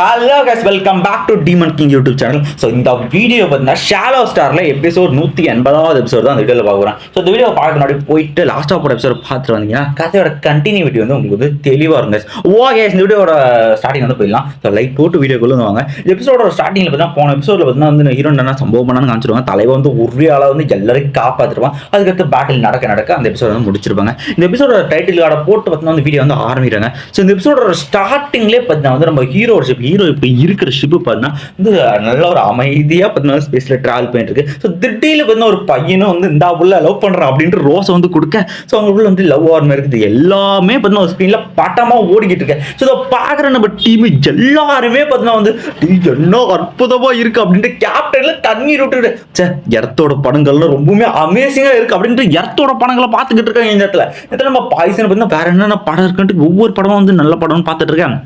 Hello guys welcome back to demon king YouTube channel so இந்த video பார்த்தீங்கன்னா ஷாலோ ஸ்டாரில் எபிசோட் நூற்றி எண்பதாவது எபிசோட் தான் அந்த வீடியோவில் பார்க்குறேன் ஸோ இந்த வீடியோ பார்க்க முன்னாடி போயிட்டு லாஸ்ட்டாக போகிற எபிசோட் பார்த்துட்டு வந்தீங்கன்னா கதையோட கண்டினியூட்டி வந்து உங்களுக்கு தெளிவாக இருங்க ஓகே இந்த வீடியோட ஸ்டார்டிங் வந்து போயிடலாம். ஸோ லைக் போட்டு வீடியோக்குள்ளே வந்து வாங்க. இந்த எபிசோட ஸ்டார்டிங்கில் பார்த்தீங்கன்னா போன எபிசோடில் பார்த்தீங்கன்னா வந்து ஹீரோ என்ன சம்பவம் பண்ணான்னு காமிச்சிருவாங்க. தலைவர் வந்து உரியால வந்து எல்லாரையும் காப்பாற்றுருவான் அதுக்கடுத்து பேட்டில் நடக்க நடக்க அந்த எபிசோட வந்து முடிச்சிருப்பாங்க. இந்த எபிசோட டைட்டில் கார்டை போட்டு பார்த்தீங்கன்னா வந்து வீடியோ வந்து ஆரம்பிக்கிறாங்க. ஸோ இந்த எபிசோட ஸ்டார்டிங்லேயே பார்த்தீங்கன்னா வந்து நம்ம ஹீரோ ஷிப் ஹீரோ இப்போ இருக்கிற ஷிப்பு பார்த்தீங்கன்னா இந்த நல்ல ஒரு அமைதியாக பார்த்தீங்கன்னா ஸ்பேஸில் ட்ராவல் பண்ணிட்டு இருக்கு. ஸோ திடீர்னு பார்த்தீங்கன்னா ஒரு பையனும் வந்து இந்த உள்ள லவ் பண்ணுறான் அப்படின்ட்டு ரோஸை வந்து கொடுக்க ஸோ அவங்களுக்குள்ள வந்து லவ் ஆர்மர் இருக்குது. எல்லாமே பார்த்தீங்கன்னா ஒரு ஸ்க்ரீனில் பட்டமாக ஓடிக்கிட்டு இருக்கேன் ஸோ இதை பார்க்குற நம்ம டீம் எல்லாருமே பார்த்தீங்கன்னா வந்து என்ன அற்புதமாக இருக்கு அப்படின்ட்டு கேப்டனில் தண்ணீர் விட்டுட்டு சே எர்த்தோட படங்கள்லாம் ரொம்பவுமே அமேசிங்காக இருக்கு அப்படின்ட்டு எர்த்தோட படங்களை பார்த்துக்கிட்டு இருக்காங்க இந்த இடத்துல. இடத்துல நம்ம பாய்சன் பார்த்தீங்கன்னா வேற என்னென்ன படம் இருக்குன்ட்டு ஒவ்வொரு படமும் வந்து நல்ல படம்னு பார்த்துட்டு இருக்கேன்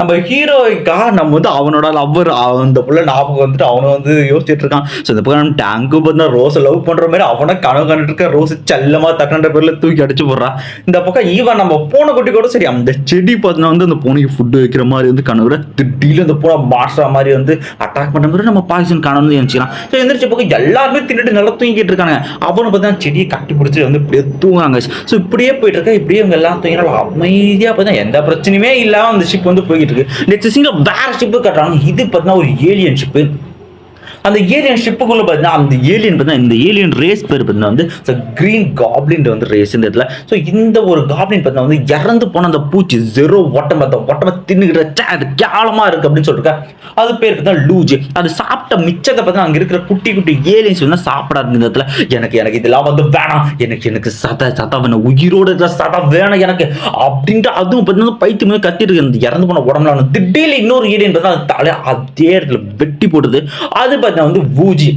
நம்ம ஹீரோய்க்கா நம்ம வந்து அவனோட லவ்வர் அந்த புள்ள ஞாபகம் வந்துட்டு அவனை வந்து யோசிச்சுட்டு இருக்கான். ஸோ இந்த பக்கம் டேங்கு பார்த்தா ரோஸை லவ் பண்ணுற மாதிரி அவனை கனவு கண்டுட்டு இருக்க ரோஸ் செல்லமாக தக்கன்ற பேரில் தூக்கி அடிச்சு போடுறான் இந்த பக்கம் ஈவன் நம்ம பூனை குட்டி கூட சரி அந்த செடி பார்த்தினா வந்து அந்த பூனைக்கு ஃபுட்டு வைக்கிற மாதிரி வந்து கனவு திடீர்னு அந்த பூனை மாஸ்டர் மாதிரி வந்து அட்டாக் பண்ணுற மாதிரி நம்ம பாய்சன் கனவு வந்து எழுச்சிக்கலாம் ஸோ எந்திரிச்ச பக்கம் எல்லாருமே தின்னுட்டு நல்லா தூங்கிட்டு இருக்காங்க. அவனை பார்த்தா செடியை கட்டி பிடிச்சி வந்து இப்படியே தூங்குறாங்க. ஸோ இப்படியே போயிட்டு இருக்கா. இப்படியே இவங்க எல்லாம் தூங்கினாலும் அமைதியாக பார்த்தா எந்த பிரச்சனையுமே இல்லாமல் அந்த ஷிப் வந்து போய்கிட்டு இருக்கு. நெக்ஸ்ட் சீனில் வேற ஷிப்பு கட்டுறாங்க. இது பார்த்தீங்கன்னா ஒரு ஏலியன் ஷிப்பு அந்த ஏலியன் ஷிப்புக்குள்ளே பார்த்தீங்கன்னா அந்த ஏலியன் பார்த்தீங்கன்னா இந்த ஏலியன் ரேஸ் பேர் பார்த்தீங்கன்னா வந்து கிரீன் காப்ளின் வந்து ரேஸ் இந்த இடத்துல ஸோ இந்த ஒரு காப்ளின் பார்த்தீங்கன்னா வந்து இறந்து போன அந்த பூச்சி ஜெரோ ஒட்டம் பார்த்தா ஒட்டமை தின்னுக்கிட்ட ச்சே, அது கேவலமா இருக்குது அப்படின்னு சொல்லிட்டு அது பேர் பார்த்தீங்கன்னா லூஜி. அது சாப்பிட்ட மிச்சத்தை பார்த்தீங்கன்னா அங்கே இருக்கிற குட்டி குட்டி ஏலியன்ஸ் வந்து சாப்பிடாது இந்த இடத்துல எனக்கு எனக்கு இதெல்லாம் வந்து வேணாம். எனக்கு எனக்கு சத சத வேணும் உயிரோட இருக்கிற சத வேணும் எனக்கு. அப்படின்ட்டு அதுவும் பார்த்தீங்கன்னா பைத்தியம் வந்து கத்திட்டு இருக்கு இறந்து போன உடம்புல திடீர்னு இன்னொரு ஏலியன் பார்த்தா அது தலை அதே இடத்துல வெட்டி போடுது அது பார்த்தீங்கன்னா வந்து வூஜி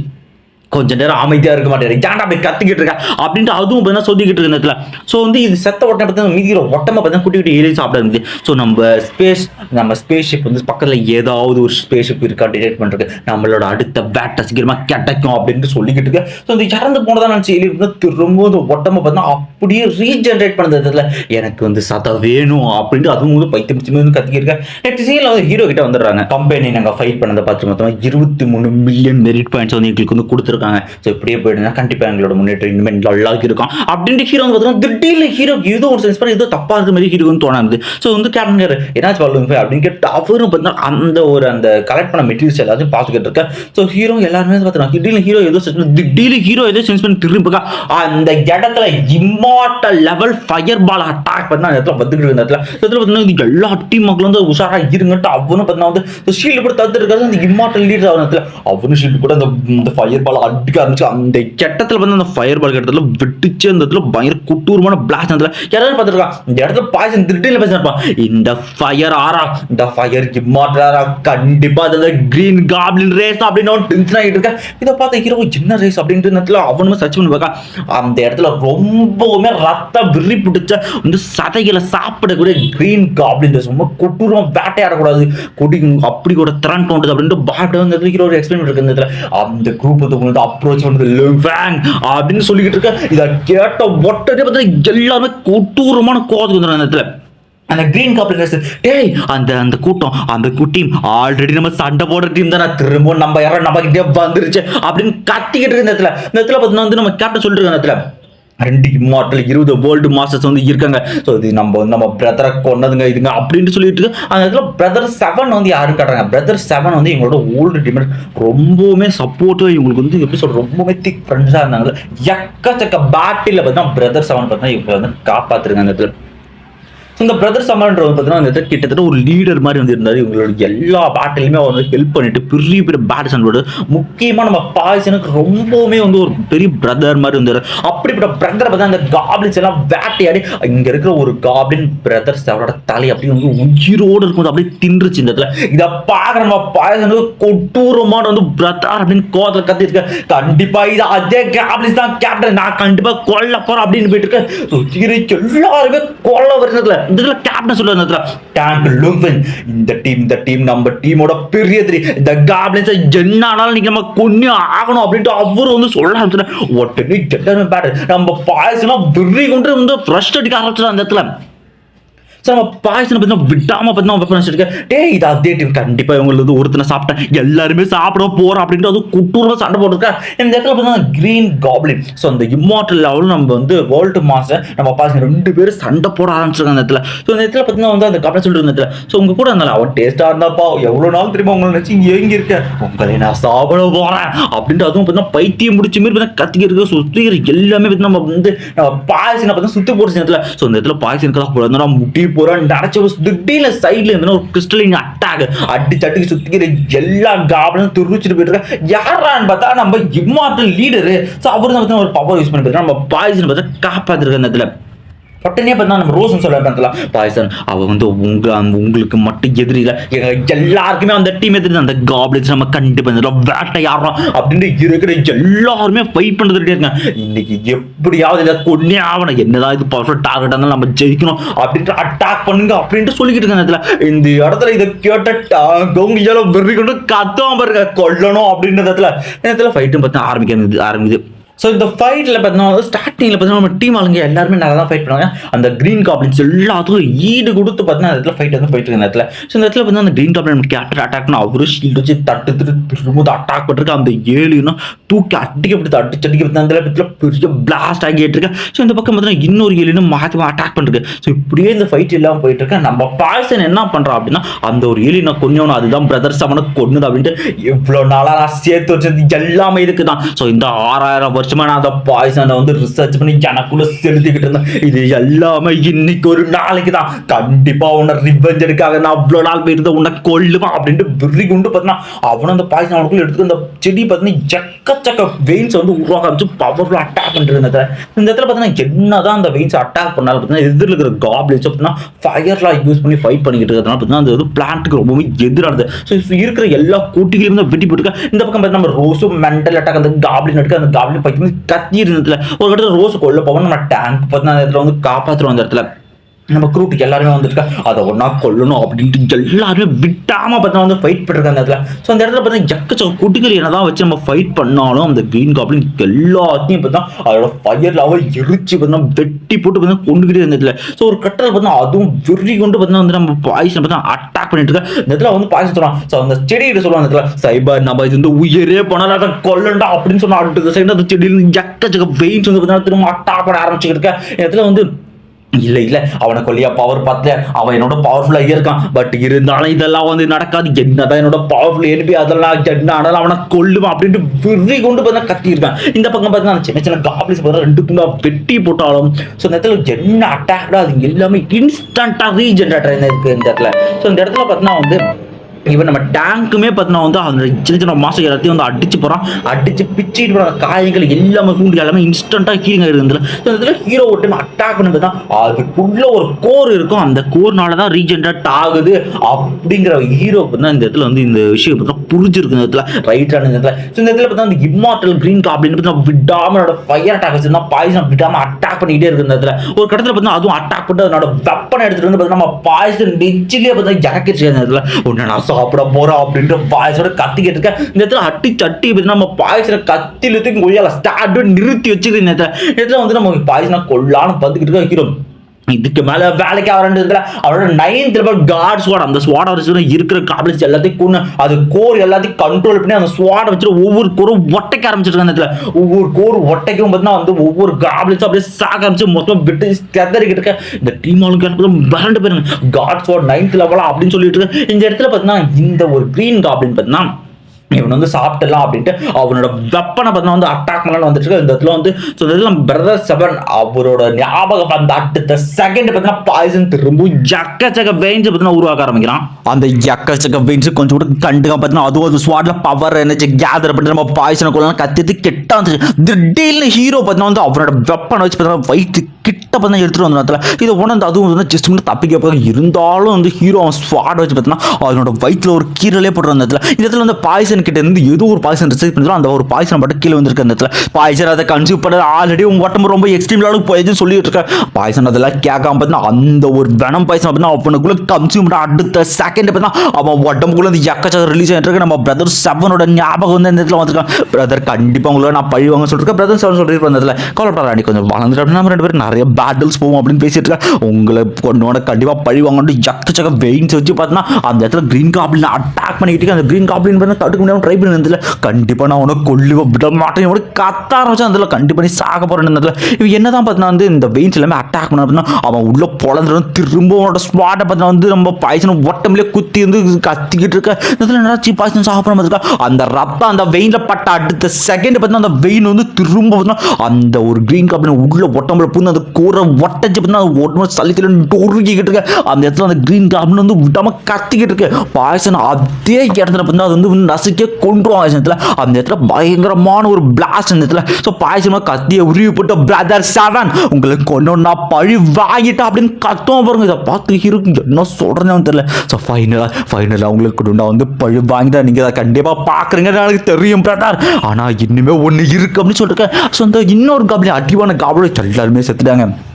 கொஞ்ச நேரம் அமைதியாக இருக்க மாட்டேன். ஏன்டா அப்படி கத்திக்கிட்டு இருக்கேன் அப்படின்ட்டு அதுவும் பார்த்தீங்கன்னா சொல்லிக்கிட்டு இருந்ததுல ஸோ வந்து இது செத்த ஒட்டம் பார்த்தீங்கன்னா மீதிக்கிற ஒட்டமாக பார்த்தீங்கன்னா குட்டி குட்டி ஏரியா சாப்பிட இருந்தது. ஸோ நம்ம ஸ்பேஸ் நம்ம ஸ்பேஸ் ஷிப் வந்து பக்கத்தில் ஏதாவது ஒரு ஸ்பேஸ் ஷிப் இருக்கா டிடெக்ட் பண்ணுறது நம்மளோட அடுத்த பேட்டை சீக்கிரமாக கிடைக்கும் அப்படின்ட்டு சொல்லிக்கிட்டு இருக்கு. ஸோ இந்த இறந்து போனதா நினச்சி எலி வந்து திரும்ப இந்த ஒட்டமாக பார்த்தா அப்படியே ரீஜென்ரேட் பண்ணுறதுல எனக்கு வந்து சத வேணும் அப்படின்ட்டு அதுவும் வந்து பைத்தியம் பிடிச்சி வந்து கத்திக்கிருக்கேன் நெக்ஸ்ட் சீனில் வந்து ஹீரோ கிட்ட வந்துடுறாங்க. கம்பெனி நாங்கள் ஃபைட் பண்ணதை பார்த்து மொத்தமாக இருபத்தி மூணு மில்லியன் மெரிட் பாயிண்ட்ஸ் வந்து எங்களுக்கு வந்து கொடுத்துருக்காங்க ஸோ இப்படியே போயிடுனா கண்டிப்பாக எங்களோட முன்னேற்றம் இனிமேல் நல்லா இருக்கும் அப்படின்ட்டு ஹீரோ வந்து பார்த்தீங்கன்னா திடீர்னு ஹீரோ ஏதோ ஒரு சென்ஸ் பண்ணி ஏதோ தப்பாக இருக்க மாதிரி ஹீரோன்னு தோணாது. ஸோ வந்து கேப்டன் கேர் என்ன சொல்லுங்க அப்படின்னு கேட்டு அவரும் பார்த்தீங்கன்னா அந்த ஒரு அந்த கலெக்ட் பண்ண மெட்டீரியல்ஸ் எல்லாத்தையும் பார்த்துக்கிட்டு இருக்கேன் ஸோ ஹீரோ எல்லாருமே பார்த்தீங்கன்னா திடீர்னு ஹீரோ ஏதோ சென்ஸ் பண்ணி திடீர்னு ஹீரோ ஏதோ சென்ஸ் பண்ணி திரும்பிக்கா அந்த இடத்துல immortal level fire ball attack பண்ணி அந்த இடத்துல வந்துக்கிட்டு இருந்த இடத்துல. இந்த இடத்துல பார்த்தீங்கன்னா இது எல்லா டீம் மக்களும் வந்து உஷாராக இருங்கட்டு அவனும் பார்த்தீங்கன்னா வந்து ஷீல்டு கூட தடுத்து அந்த இம்மார்டல் லீடர் ஆகிற இடத்துல அவனும் ஷீல்டு கூட அந்த இந்த ஃபயர் பால் அடிக்க ஆரம்பிச்சு அந்த கெட்டத்தில் வந்து அந்த ஃபயர் பால் கெட்டத்தில் வெட்டிச்சு அந்த இடத்துல பயங்கர குட்டூரமான பிளாஸ்ட் அந்த யாராவது பார்த்துருக்கான் இந்த இடத்துல பாய்சன் திருட்டில் பேசிருப்பான் இந்த ஃபயர் ஆரா இந்த ஃபயர் இம்மாட்டாரா ஆரா கண்டிப்பா அந்த கிரீன் காப்ளின் ரேஸ் அப்படின்னு அவன் டென்ஷன் ஆகிட்டு இருக்கேன். இதை பார்த்த ஹீரோ என்ன ரேஸ் அப்படின்ற இடத்துல அவனுமே சர்ச் பண்ணி பார்க்க அந்த இடத்துல ரொம்பவுமே ரத்த விரி பிடிச்ச வந்து சதைகளை சாப்பிடக்கூடிய கிரீன் காப்ளின் ரேஸ் ரொம்ப குட்டூரமாக வேட்டையாடக்கூடாது. கொடி அப்படி கூட திறன் தோன்றது அப்படின்ட்டு பாட்டு வந்து ஹீரோ எக்ஸ்பிளைன் இருக்கு இந்த இடத்துல. அந்த குரூப் வந்து அப்ரோச் பண்ணுது லிவாங் அப்படின்னு சொல்லிக்கிட்டு இருக்க. இதை கேட்ட ஒட்டனே பார்த்தீங்கன்னா எல்லாமே கொட்டூரமான கோவத்துக்கு வந்துடும் அந்த இடத்துல. அந்த கிரீன் காப்ளினர்ஸ் டேய் அந்த அந்த கூட்டம் அந்த டீம் ஆல்ரெடி நம்ம சண்டை போடுற டீம் தானே. திரும்ப நம்ம யாரும் நம்ம கிட்டே வந்துருச்சு அப்படின்னு கத்திக்கிட்டு இருக்க இந்த இடத்துல. இந்த இடத்துல பார்த்தீங்கன்னா வந்து நம்ம கேப்டன் சொல்லிட்டு இருக்க இடத்துல. ரெண்டு இம்மார்டல் இருபது வேர்ல்டு மாஸ்டர்ஸ் வந்து இருக்காங்க. ஸோ இது நம்ம வந்து நம்ம பிரதரை கொன்னதுங்க இதுங்க அப்படின்ட்டு சொல்லிட்டு இருக்கு. அந்த இடத்துல பிரதர் செவன் வந்து யாரும் காட்டுறாங்க? பிரதர் செவன் வந்து எங்களோட ஓல்டு டிமெண்ட் ரொம்பவுமே சப்போர்ட்டாக இவங்களுக்கு வந்து எப்படி சொல்ற ரொம்பவுமே திக் ஃப்ரெண்ட்ஸாக இருந்தாங்க. எக்கச்சக்க பேட்டில் பார்த்தா பிரதர் செவன் பார்த்தா இவங்க வந்து காப்பாத்துருங்க அந்த இடத்துல. இந்த பிரதர் சமன்றவர் பார்த்தீங்கன்னா அந்த கிட்டத்தட்ட ஒரு லீடர் மாதிரி வந்து இருந்தார். இவங்களோட எல்லா பேட்டிலுமே அவர் வந்து ஹெல்ப் பண்ணிட்டு பெரிய பெரிய பேட்டில் சண்டோடு முக்கியமாக நம்ம பாய்சனுக்கு ரொம்பவுமே வந்து ஒரு பெரிய பிரதர் மாதிரி இருந்தார். அப்படிப்பட்ட பிரதரை பார்த்தா அந்த காப்ளின்ஸ் எல்லாம் வேட்டையாடி இங்க இருக்கிற ஒரு காப்ளின் பிரதர்ஸ் அவரோட தலை அப்படியே வந்து உயிரோடு இருக்கும். அப்படியே தின்றுச்சு இந்த இடத்துல. இதை பார்க்குற நம்ம பாய்சனுக்கு கொட்டூரமான வந்து பிரதர் அப்படின்னு கோதல கத்தி இருக்க கண்டிப்பா இது அதே காப்ளின்ஸ் தான் கேப்டன் நான் கண்டிப்பா கொல்ல போறேன் அப்படின்னு போயிட்டு இருக்கேன் எல்லாருமே கொல்ல வருதுல இந்த இடத்துல கேப்டன் சொல்ற இடத்துல டேங்க் லுவன் இந்த டீம் இந்த டீம் நம்ம டீமோட பெரிய திரி இந்த காப்ளின்ஸ் என்ன ஆனாலும் நீங்க நம்ம கொன்னே ஆகணும் அப்படின்ட்டு அவர் வந்து சொல்ல ஆரம்பிச்சுட்டேன் உடனே எல்லாருமே பேட் நம்ம பாயசனா விரி கொண்டு வந்து ஃப்ரெஷ் அடிக்க ஆரம்பிச்சிடும் அந்த இடத்துல. ஸோ நம்ம பாய்சனை பார்த்தீங்கன்னா விடாமல் பார்த்தீங்கன்னா வெப்பன் வச்சிருக்க டே இது அதே டீம் கண்டிப்பாக இவங்களுக்கு ஒருத்தனை சாப்பிட்டேன். எல்லாருமே சாப்பிட போகிறோம் அப்படின்ட்டு அது குட்டூரமாக சண்டை போட்டிருக்கா. இந்த இடத்துல பார்த்தீங்கன்னா கிரீன் காப்ளின் ஸோ அந்த இம்மார்டல் லெவலில் நம்ம வந்து வேர்ல்டு மாஸ்டர் நம்ம பாய்சன் ரெண்டு பேரும் சண்டை போட ஆரம்பிச்சிருக்காங்க அந்த இடத்துல. ஸோ இந்த இடத்துல பார்த்தீங்கன்னா வந்து அந்த கப்பலை சொல்லிட்டு இருந்த இடத்துல. ஸோ உங்கள் கூட இருந்தாலும் அவன் டேஸ்ட்டாக இருந்தாப்பா எவ்வளோ நாள் தெரியுமா உங்களை நினச்சி ஏங்கி இருக்க? உங்களை நான் சாப்பிட போகிறேன் அப்படின்ட்டு அதுவும் பார்த்தீங்கன்னா பைத்தியம் முடிச்ச மாரி பார்த்தீங்கன்னா கத்திக்கிற சுத்திக்கிற எல்லாமே பார்த்தீங்கன்னா நம்ம வந்து நம்ம பாயசனை பார்த்தீங்கன்னா சுற்றி போடுற இடத்துல. ஸோ இந்த இடத்துல பாயசனுக்கு தான் போகிறா முட்டி போகிறோம் நினச்ச திடீர்னு சைடில் இருந்தா ஒரு கிறிஸ்டலின் அட்டாக் அடி தட்டுக்கு சுத்திக்கிற எல்லா காபலும் துருச்சிட்டு போயிட்டு யாரான்னு பார்த்தா நம்ம இம்மார்டல் லீடரு ஸோ அவர் தான் ஒரு பவர் யூஸ் பண்ணி பார்த்தா நம்ம பாய்ஸ்னு பார்த்தா காப்பாத்திருக்க அந்த இடத்துல. உடனே பார்த்தா நம்ம ரோசன் சொல்ல பார்த்தலாம் பாய்சன் அவ வந்து உங்க உங்களுக்கு மட்டும் எதிரில எல்லாருக்குமே அந்த டீம் எதிரி அந்த காப்ளின்ஸ் நம்ம கண்டிப்பா இந்த வேட்டையாடுறோம் அப்படின்னு இருக்கிற எல்லாருமே ஃபைட் பண்ணிட்டு இருக்காங்க. இன்னைக்கு எப்படியாவது இதை கொண்டே ஆகணும். என்னதான் இது பர்ஃபெக்ட் டார்கெட் இருந்தாலும் நம்ம ஜெயிக்கணும் அப்படின்ட்டு அட்டாக் பண்ணுங்க அப்படின்ட்டு சொல்லிக்கிட்டு இருக்காங்க இந்த இடத்துல இந்த இடத்துல இதை கேட்ட கவுங்க வெறி கொண்டு கத்துவான் பாருங்க. கொல்லணும் அப்படின்றதுல இடத்துல இடத்துல ஃபைட்டும் பார்த்தா ஆரம்பிக்கிறது ஆரம்பிக்குது. ஸோ இந்த ஃபைட்டில் பார்த்தீங்கன்னா ஸ்டார்டிங்கில் பார்த்தீங்கன்னா நம்ம டீம் ஆளுங்க எல்லாருமே நல்லா தான் ஃபைட் பண்ணுவாங்க. அந்த க்ரீன் காப்ளின்ஸ் எல்லாத்துக்கும் ஈடு கொடுத்து பார்த்தீங்கன்னா அந்த இடத்துல ஃபைட் வந்து போயிட்டு இருக்கு இடத்துல. ஸோ இந்த இடத்துல பார்த்தீங்கன்னா அந்த க்ரீன் காப்ளின் கேரக்டர் அட்டாக் பண்ண அவரு ஷீல்டு வச்சு தட்டு திரு திரும்ப அட்டாக் பண்ணிருக்க அந்த ஏழுனா தூக்கி அடிக்கப்பட்டு அடிச்சு அடிக்க அந்த இடத்துல பெரிய பிளாஸ்ட் ஆகிட்டு இருக்கு ஸோ இந்த பக்கம் பார்த்தீங்கன்னா இன்னொரு ஏழுனும் மாற்றி அட்டாக் பண்ணிருக்கு ஸோ இப்படியே இந்த ஃபைட் எல்லாம் போயிட்டு இருக்க. நம்ம பாய்சன் என்ன பண்ணுறோம் அப்படின்னா அந்த ஒரு ஏழு கொஞ்சம் அதுதான் பிரதர்ஸ் அவனை கொண்டுது அப்படின்ட்டு இவ்வளோ நாளாக நான் சேர்த்து வச்சது எல்லாமே இதுக்கு தான் ஸோ இந்த ஆறாயிரம் வருஷமா நான் அந்த பாய்சனை வந்து ரிசர்ச் பண்ணி எனக்குள்ள செலுத்திக்கிட்டு இருந்தேன் இது எல்லாமே இன்னைக்கு ஒரு நாளைக்கு தான் கண்டிப்பா உன்னை ரிவெஞ்ச் எடுக்காக நான் அவ்வளோ நாள் போயிருந்த உன்னை கொள்ளுவான் அப்படின்ட்டு விரி குண்டு பார்த்தீங்கன்னா அவனை அந்த பாய்சன் அவனுக்குள்ள எடுத்து அந்த செடி பார்த்தீங்கன்னா எக்கச்சக்க வெயின்ஸ் வந்து உருவாக ஆரம்பிச்சு பவர்ஃபுல் அட்டாக் பண்ணிட்டு இருந்தது இந்த இடத்துல பார்த்தீங்கன்னா என்னதான் அந்த வெயின்ஸ் அட்டாக் பண்ணாலும் பார்த்தீங்கன்னா எதிரில் இருக்கிற காப்ளின்ஸ் அப்படின்னா ஃபயர்லாம் யூஸ் பண்ணி ஃபைட் பண்ணிக்கிட்டு இருக்கிறதுனால பார்த்தீங்கன்னா அந்த இது பிளான்ட்டுக்கு ரொம்பவே எதிரானது ஸோ இருக்கிற எல்லா கூட்டிகளையும் வெட்டி போட்டுருக்க இந்த பக்கம் பார்த்தீங்கன்னா நம்ம ரோஸும் மென்டல் அட்டாக் அந்த காப்ளின் எடுக்க அந்த காப்ளின் பைத்தி கத்தி இருந்ததுல. ஒரு இடத்துல ரோஸ் கொள்ள போவோம் நம்ம டேங்க் பார்த்தீங்கன்னா அந்த இடத்துல வந்து காப்பாற்றுறோம் அந்த இடத்துல. நம்ம குரூப்புக்கு எல்லாருமே வந்துருக்கா அதை ஒன்றா கொல்லணும் அப்படின்ட்டு எல்லாருமே விட்டாமல் பார்த்தா வந்து ஃபைட் பண்ணிருக்காங்க அந்த இடத்துல. ஸோ அந்த இடத்துல பார்த்தீங்கன்னா எக்கச்சக்க குட்டிகள் என்னதான் வச்சு நம்ம ஃபைட் பண்ணாலும் அந்த க்ரீன் காப்ளின் எல்லாத்தையும் பார்த்தா அதோட ஃபயர் லெவல் எரிச்சு பார்த்தா வெட்டி போட்டு பார்த்தா கொண்டுக்கிட்டே இருந்த இடத்துல ஸோ ஒரு கட்டத்தில் பார்த்தா அதுவும் வெறி கொண்டு பார்த்தா வந்து நம்ம பாய்சன் பார்த்தா அட்டாக் பண்ணிட்டு இருக்கா. இந்த இடத்துல வந்து பாய்சன் சொல்லுவான் ஸோ அந்த செடிகிட்ட சொல்லுவாங்க அந்த இடத்துல சைபர் நம்ம இது வந்து உயிரே போனால் அதை கொல்லண்டா அப்படின்னு சொன்னா அடுத்த சைடு அந்த செடியில் எக்கச்சக்க வெயின்ஸ் வந்து பார்த்தா திரும்ப அட்டாக் பண்ண ஆரம்பிச்சுக்கிட்டு இருக்கா. இந்த இடத்துல வந்து இல்லை இல்லை. அவனை கொல்லியா? பவர் பத்தல அவன் என்னோட பவர்ஃபுல்லாக இருக்கான். பட் இருந்தாலும் இதெல்லாம் வந்து நடக்காது. என்னதான் என்னோட பவர்ஃபுல் எழுப்பி அதெல்லாம் என்ன ஆனாலும் அவனை கொல்லுவான் அப்படின்ட்டு விரி கொண்டு பார்த்தா கத்தியிருக்கான் இந்த பக்கம் பார்த்தீங்கன்னா சின்ன சின்ன காப்ளிஸ் பார்த்தா ரெண்டு துண்டா வெட்டி போட்டாலும் ஸோ இந்த இடத்துல என்ன அட்டாக்டா அது எல்லாமே இன்ஸ்டண்ட்டாக ரீஜென்ரேட்டர் இருக்கு இந்த இடத்துல. ஸோ இந்த இடத்துல பார்த்தீங்கன்னா வந்து இவன் நம்ம டேங்க்குமே பார்த்தீங்கன்னா வந்து அந்த சின்ன சின்ன மாசம் எல்லாத்தையும் வந்து அடிச்சு போகிறான் அடிச்சு பிச்சுட்டு போகிற காயங்கள் எல்லாமே கூண்டு எல்லாமே இன்ஸ்டண்ட்டாக ஹீலிங் ஆயிருந்ததுல ஸோ இதில். ஹீரோ ஒரு டைம் அட்டாக் பண்ணது தான் அதுக்குள்ள ஒரு கோர் இருக்கும். அந்த கோர்னால தான் ரீஜென்ரேட் ஆகுது அப்படிங்கிற ஹீரோ பார்த்தா இந்த இடத்துல வந்து இந்த விஷயம் பார்த்தா புரிஞ்சிருக்கு இந்த இடத்துல. ரைட்டான இந்த இடத்துல. ஸோ இந்த இடத்துல பார்த்தா அந்த இம்மார்டல் கிரீன் காப்ளின் பார்த்தா விடாமல் ஃபயர் அட்டாக் வச்சுருந்தா பாய்சன் விடாமல் அட்டாக் பண்ணிக்கிட்டே இருக்கு இந்த இடத்துல. ஒரு கடத்தில் பார்த்தா அதுவும் அட்டாக் பண்ணிட்டு அதனோட வெப்பனை எடுத்துகிட்டு வந்து பார்த்தீங்கன்னா நம்ம பாய்சன் நெச்சிலே பார்த்தா இறக்கிச்சு இந்த இடத்துல. ஒன்று நான் சாப்பிட போறோம் அப்படின்ற பாயசோட கத்திக்கிட்டு இருக்கேன் இந்த இடத்துல அட்டி சட்டி பத்தி நம்ம பாயசனை கத்தில தூக்கி கொய்யால ஸ்டார்ட் நிறுத்தி வச்சுக்கிது இந்த இடத்துல. இந்த இடத்துல வந்து நம்ம பாயசனா கொள்ளான்னு பார்த்துக்கிட்டு இருக்கோம் ஹீரோ இதுக்கு மேல வேலைக்கு அவரன்றதுல அவரோட நைன்த் லெவல் காட் ஸ்வாட் அந்த ஸ்வாட் வச்சு இருக்கிற காபிலிஸ் எல்லாத்தையும் கொண்டு அது கோர் எல்லாத்தையும் கண்ட்ரோல் பண்ணி அந்த ஸ்வாட் வச்சுட்டு ஒவ்வொரு கோரும் ஒட்டைக்க ஆரம்பிச்சிருக்காங்க அந்த இடத்துல. ஒவ்வொரு கோர் ஒட்டைக்கும் பார்த்தீங்கன்னா வந்து ஒவ்வொரு காபிலிஸும் அப்படியே சாக ஆரம்பிச்சு மொத்தம் விட்டு செதறிக்கிட்டு இருக்க இந்த டீம் ஆளுக்கு மிரண்டு போயிருங்க காட் ஸ்வாட் நைன்த் லெவலா அப்படின்னு சொல்லிட்டு இருக்க. இந்த இடத்துல பார்த்தீங்கன்னா இந்த ஒரு கிரீன் காப்ளின் பார்த்தீங்கன்னா இவன் வந்து சாப்பிட்டலாம் அப்படின்ட்டு அவனோட வெப்பனை பார்த்தா வந்து அட்டாக் பண்ணலாம் வந்துட்டு இருக்கு. இந்த இடத்துல வந்து ஸோ இதில் பிரதர் செவன் அவரோட ஞாபகம் அந்த அடுத்த செகண்ட் பார்த்தீங்கன்னா பாய்சன் திரும்ப எக்கச்சக்க வெயின்ஸ் பார்த்தீங்கன்னா உருவாக்க ஆரம்பிக்கிறான் அந்த எக்கச்சக்க வெயின்ஸ் கொஞ்சம் கூட கண்டுக்காம பார்த்தீங்கன்னா அதுவும் அது ஸ்வாட்ல பவர் எனர்ஜி கேதர் பண்ணி நம்ம பாய்சனை கொள்ளலாம் கத்திட்டு கெட்டா வந்துச்சு திடீர்னு ஹீரோ பார்த்தீங்கன்னா வந்து அவனோட வெப்பனை வச்சு பார்த்தீங்கன்னா வயிற்று கிட்ட பார்த்தா எடுத்துகிட்டு வந்த நேரத்தில் இதை உணர்ந்து அதுவும் வந்து ஜஸ்ட் மட்டும் தப்பிக்க போதும் இருந்தாலும் வந்து ஹீரோ அவன் ஸ்வாட் வச்சு பார்த்தீங்கன்னா அவனோட வயிற்றில் ஒரு கீரலே போட்டு அந்த இடத்துல இந்த இடத்துல வந்து பாய்சன் கிட்ட இருந்து ஏதோ ஒரு பாய்சன் ரிசர்ச் பண்ணிக்கலாம் அந்த ஒரு பாய்சன் மட்டும் கீழே வந்திருக்க அந்த இடத்துல பாய்சன் அதை கன்சியூம் பண்ண ஆல்ரெடி உங்கள் உடம்பு ரொம்ப எக்ஸ்ட்ரீம் லெவலுக்கு போயிடுச்சு சொல்லிட்டு இருக்க. பாய்சன் அதெல்லாம் கேட்காம பார்த்தீங்கன்னா அந்த ஒரு வெனம் பாய்சன் பார்த்தீங்கன்னா அவனுக்குள்ள கன்சியூம் பண்ண அடுத்த செகண்ட் பார்த்தீங்கன்னா அவன் உடம்புக்குள்ள இந்த எக்கச்சக்க ரிலீஸ் ஆகிட்டு நம்ம பிரதர் செவனோட ஞாபகம் வந்து இந்த இடத்துல வந்திருக்கான். பிரதர் கண்டிப்பாக உங்களை நான் பழி வாங்க சொல்லிருக்கேன் பிரதர் செவன் சொல்லிட்டு அந்த இடத்துல கவலைப்படாத அடி கொஞ்சம் வளர்ந்துட்டு அப்படின்னா நம்ம ரெண்டு பேரும் நிறைய பேட்டில்ஸ் போவோம் அப்படின்னு பேசிட்டு இருக்கேன் உங்களை கொண்டோட கண்டிப்பாக பழி வாங்கணும் எக்கச்சக்க வெயின்ஸ் வச்சு பார்த்தீங்கன்னா அந்த இடத்துல க்ரீன் காப்ளின் அட்டாக் பண்ணிக்கிட்டு அந்த க்ரீன் காப்ளின் பண்ண தடுக்க முடியாமல் ட்ரை பண்ணி கண்டிப்பாக நான் உனக்கு கொல்லுவ விட மாட்டேன். உனக்கு கத்த ஆரம்பிச்சு அதில். கண்டிப்பாக நீ சாக போகிறேன் இடத்துல இவன் என்னதான் பார்த்தீங்கன்னா வந்து இந்த வெயின்ஸ் எல்லாமே அட்டாக் பண்ண அப்படின்னா அவன் உள்ள பொழந்துடும் திரும்ப அவனோட ஸ்பாட்டை பார்த்தீங்கன்னா வந்து நம்ம பாய்சன் ஒட்டமிலே குத்தி வந்து கத்திக்கிட்டு இருக்க. இதில் நினச்சி பாய்சன் சாப்பிடாம இருக்கா? அந்த ரத்தம் அந்த வெயினில் பட்ட அடுத்த செகண்ட் பார்த்தீங்கன்னா அந்த வெயின் வந்து திரும்ப பார்த்தீங்கன்னா அந்த ஒரு க்ரீன் காப்பின உள்ள ஒட்டமில் பூந்து அந்த கூரை ஒட்டச்சு பார்த்தீங்கன்னா அது ஒட்டு டொருக்கிக்கிட்டு இருக்கு. அந்த இடத்துல அந்த க்ரீன் கார்பன் வந்து விடாம கத்திக்கிட்டு இருக்கு. பாய்சன் அதே இடத்துல பார்த்தீங்கன்னா அது வந்து நசுக்கே கொண்டுரும் இடத்துல. அந்த இடத்துல பயங்கரமான ஒரு பிளாஸ்ட் அந்த இடத்துல. ஸோ பாய்சன் கத்தியை உருவி போட்டு பிரதர் செவன் உங்களுக்கு கொண்டோன்னா பழி வாங்கிட்டா அப்படின்னு கத்துவோம் பாருங்க. இதை பார்த்து இருக்கு. என்ன சொல்கிறேன்னு தெரியல. ஸோ ஃபைனலாக ஃபைனலாக உங்களுக்கு கொண்டு வந்து பழி வாங்கிட்டா. நீங்கள் அதை கண்டிப்பாக பார்க்குறீங்க எனக்கு தெரியும் பிரதர் ஆனால் இன்னுமே ஒன்று இருக்கு அப்படின்னு சொல்லிருக்கேன். ஸோ அந்த இன்னொரு காபலி அடிவான காபலி எல்லாருமே jangan.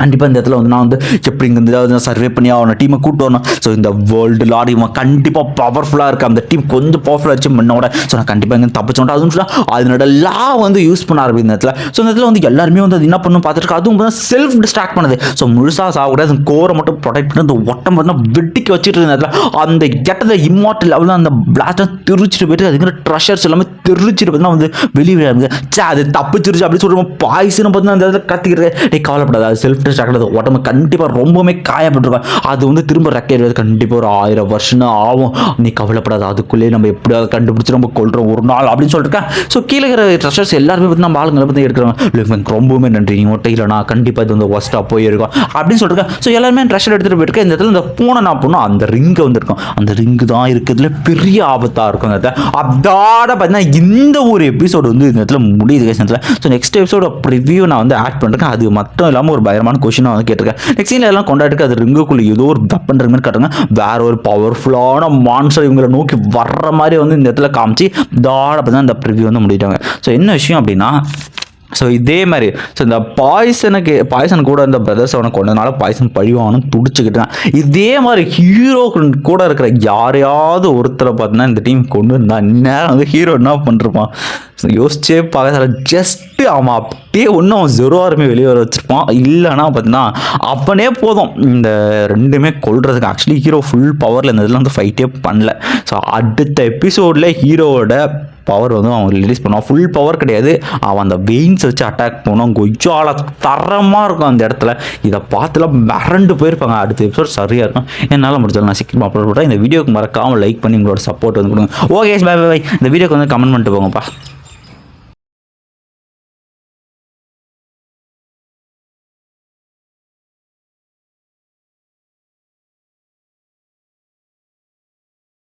கண்டிப்பாக இந்த இடத்துல வந்து நான் வந்து எப்படி இங்கே வந்து சர்வே பண்ணி அவனை டீமை கூட்டு வரணும். ஸோ இந்த வேர்ல்டு லாரி இவன் கண்டிப்பாக பவர்ஃபுல்லாக இருக்கு அந்த டீம் கொஞ்சம் பவர்ஃபுல்லாக வச்சு முன்னோட ஸோ நான் கண்டிப்பாக இங்கே தப்பிச்சோம் அதுவும் சொன்னால் அதனோட லா வந்து யூஸ் பண்ண ஆரம்பிக்கும் இந்த இடத்துல. ஸோ இந்த இடத்துல வந்து எல்லாருமே வந்து அது என்ன பண்ணும் பார்த்துட்டு அதுவும் தான் செல்ஃப் டிஸ்ட்ராக்ட் பண்ணுது. ஸோ முழுசாக சாகக்கூடாது அந்த கோரை மட்டும் ப்ரொடெக்ட் பண்ணி அந்த ஒட்டம் பார்த்தீங்கன்னா வெட்டிக்கு வச்சுட்டு இருந்த இடத்துல. அந்த கெட்டத இம்மார்டல் லெவலில் அந்த பிளாஸ்டர் திருச்சிட்டு போயிட்டு அதுங்கிற ட்ரெஷர்ஸ் எல்லாமே திருச்சிட்டு பார்த்தீங்கன்னா வந்து வெளியே விடாது சே அது தப்பிச்சிருச்சு அப்படின்னு சொல்லிட்டு பாய்ஸ்னு பார்த்தீங்கன்னா அந்த இடத்துல கத்திக்கிறது டே கவலைப்படாது அது செல்ஃப் டிஸ்ட்ராக்ட் அது உடம்பு கண்டிப்பாக ரொம்பவுமே காயப்பட்டிருக்கும். அது வந்து திரும்ப ரெக்கையிறது கண்டிப்பாக ஒரு ஆயிரம் வருஷம் ஆகும். நீ கவலைப்படாது. அதுக்குள்ளேயே நம்ம எப்படியாவது கண்டுபிடிச்சி நம்ம கொள்கிறோம் ஒரு நாள் அப்படின்னு சொல்லிருக்கேன். ஸோ கீழே இருக்கிற ட்ரெஷர்ஸ் எல்லாருமே பற்றி நம்ம ஆளுங்களை பற்றி எடுக்கிறாங்க ரொம்பவுமே நன்றி. நீ மட்டும் இல்லைனா கண்டிப்பாக இது வந்து ஒஸ்ட்டாக போயிருக்கும். அப்படின்னு சொல்லிருக்கேன். ஸோ எல்லாருமே ட்ரெஷர் எடுத்துகிட்டு போயிருக்கேன் இந்த இடத்துல இந்த பூனை நான் போனோம் அந்த ரிங்கு வந்திருக்கும். அந்த ரிங்கு தான் இருக்கிறதுல பெரிய ஆபத்தாக இருக்கும். அந்த அதோட பார்த்தீங்கன்னா இந்த ஒரு எபிசோடு வந்து இந்த இடத்துல முடியுது guys. ஸோ நெக்ஸ்ட் எபிசோட ரிவ்யூ நான் வந்து ஆட் பண்ணுறேன் அது மட்டும் இல்லாமல் ஒரு பயமான பயங்கரமான கொஷினாக வந்து கேட்டிருக்கேன். நெக்ஸ்ட் சீனில் எல்லாம் கொண்டாடிட்டு அது ரிங்குக்குள்ளே ஏதோ ஒரு வெப்பன்ற மாதிரி காட்டுங்க வேற ஒரு பவர்ஃபுல்லான மான்சர் இவங்களை நோக்கி வர்ற மாதிரி வந்து இந்த இடத்துல காமிச்சு தாட பார்த்தீங்கன்னா இந்த ப்ரிவியூ வந்து முடிட்டாங்க ஸோ என்ன விஷயம் அப்படின்னா ஸோ இதே மாதிரி ஸோ இந்த பாய்சனுக்கு பாய்சன் கூட இந்த பிரதர்ஸ் அவனை கொண்டதுனால பாய்சன் பழிவானும் துடிச்சுக்கிட்டான் இதே மாதிரி ஹீரோ கூட இருக்கிற யாரையாவது ஒருத்தரை பார்த்தீங்கன்னா இந்த டீம் கொண்டு வந்தால் நேரம் வந்து ஹீரோ என்ன பண்ணிருப்பான்? யோசிச்சே பார்க்க ஜஸ்ட்டு அவன் அப்படியே ஒன்றும் அவன் ஜெரோ ஆர்மி வெளியே வர வச்சிருப்பான். இல்லைன்னா பார்த்தீங்கன்னா அப்பனே போதும். இந்த ரெண்டுமே கொள்றதுக்கு ஆக்சுவலி ஹீரோ ஃபுல் பவரில் இந்த இதில் வந்து ஃபைட்டே பண்ணல. ஸோ அடுத்த எபிசோடில் ஹீரோவோட பவர் வந்து அவன் ரிலீஸ் பண்ணுவான். ஃபுல் பவர் கிடையாது. அவன் அந்த வெயின்ஸ் வச்சு அட்டாக் பண்ணுவான். கொஜால தரமாக இருக்கும் அந்த இடத்துல. இதை பார்த்துலாம் மிரண்டு போயிருப்பாங்க. அடுத்த எபிசோட் சரியாக இருக்கும். என்னால் முடிச்சாலும் நான் சீக்கிரமாக அப்லோட் பண்ணுறேன் இந்த வீடியோக்கு மறக்காமல் லைக் பண்ணி உங்களோட சப்போர்ட் வந்து கொடுங்க. ஓகே பை பை இந்த வீடியோக்கு வந்து கமெண்ட் பண்ணிட்டு போங்கப்பா.